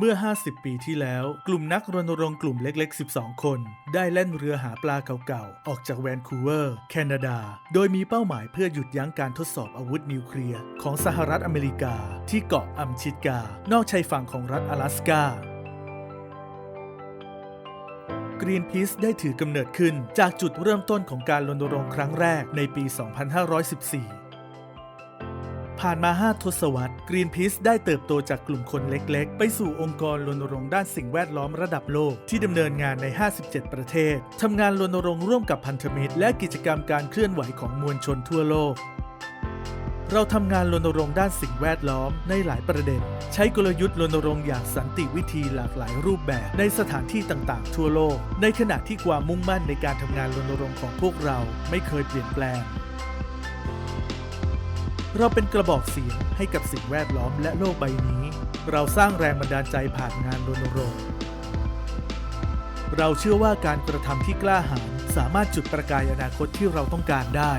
เมื่อ 50 ปีที่แล้ว กลุ่มนักรณรงค์กลุ่มเล็กๆ 12 คน ได้แล่นเรือหาปลาเก่าๆ ออกจากแวนคูเวอร์ แคนาดา โดยมีเป้าหมายเพื่อหยุดยั้งการทดสอบอาวุธนิวเคลียร์ของสหรัฐอเมริกา ที่เกาะอัมชิตกา นอกชายฝั่งของรัฐ阿拉สกากรีนพีซได้ถือกำเนิดขึ้นจากจุดเริ่มต้นของการรณรงค์ครั้งแรกในปี 2514 ผ่านมา 5 ทศวรรษกรีนพีซได้เติบโตจากกลุ่มคนเล็กๆ ไปสู่องค์กรรณรงค์ด้านสิ่งแวดล้อมระดับโลก ที่ดำเนินงานใน 57 ประเทศทำงานรณรงค์ร่วมกับพันธมิตร และกิจกรรมการเคลื่อนไหวของมวลชนทั่วโลกเราทำงานรณรงค์ด้านสิ่งแวดล้อมในหลายประเด็น ใช้กลยุทธ์รณรงค์อย่างสันติวิธีหลากหลายรูปแบบ ในสถานที่ต่างๆ ทั่วโลก ในขณะที่ความมุ่งมั่นในการทำงานรณรงค์ของพวกเราไม่เคยเปลี่ยนแปลง เราเป็นกระบอกเสียงให้กับสิ่งแวดล้อมและโลกใบนี้ เราสร้างแรงบันดาลใจผ่านงานรณรงค์เราเชื่อว่าการกระทำที่กล้าหาญสามารถจุดประกายอนาคตที่เราต้องการได้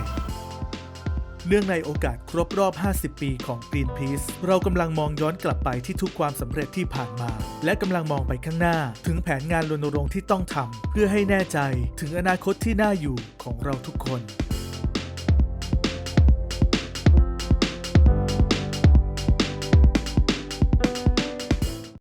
เนื่องในโอกาสครบรอบ 50 ปีของ Greenpeace เรากำลังมองย้อนกลับไปที่ทุกความสำเร็จที่ผ่านมา และกำลังมองไปข้างหน้า ถึงแผนงานรณรงค์ที่ต้องทำเพื่อให้แน่ใจถึงอนาคตที่น่าอยู่ของเราทุกคน